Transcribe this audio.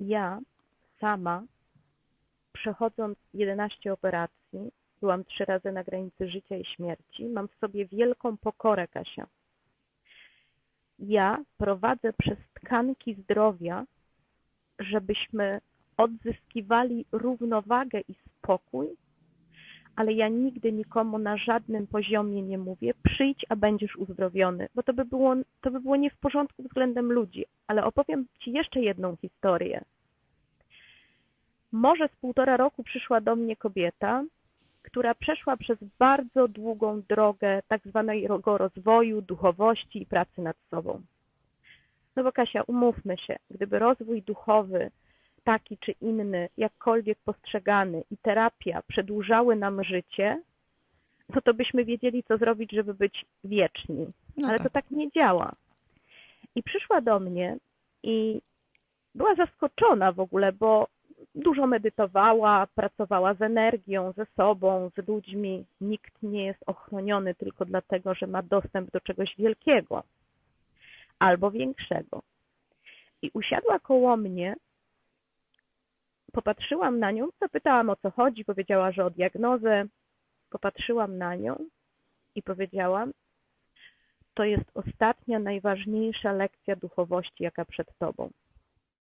ja sama, przechodząc 11 operacji, byłam trzy razy na granicy życia i śmierci, mam w sobie wielką pokorę, Kasia. Ja prowadzę przez tkanki zdrowia, żebyśmy odzyskiwali równowagę i spokój, ale ja nigdy nikomu na żadnym poziomie nie mówię, przyjdź, a będziesz uzdrowiony, bo to by było, to by było nie w porządku względem ludzi. Ale opowiem Ci jeszcze jedną historię. Może z półtora roku przyszła do mnie kobieta, która przeszła przez bardzo długą drogę tak zwanego rozwoju, duchowości i pracy nad sobą. No bo Kasia, umówmy się, gdyby rozwój duchowy taki czy inny, jakkolwiek postrzegany i terapia przedłużały nam życie, no to byśmy wiedzieli, co zrobić, żeby być wieczni. No Ale tak. to tak nie działa. I przyszła do mnie i była zaskoczona w ogóle, bo dużo medytowała, pracowała z energią, ze sobą, z ludźmi. Nikt nie jest ochroniony tylko dlatego, że ma dostęp do czegoś wielkiego albo większego. I usiadła koło mnie Popatrzyłam na nią, zapytałam o co chodzi, powiedziała, że o diagnozę. Popatrzyłam na nią i powiedziałam, to jest ostatnia, najważniejsza lekcja duchowości, jaka przed tobą.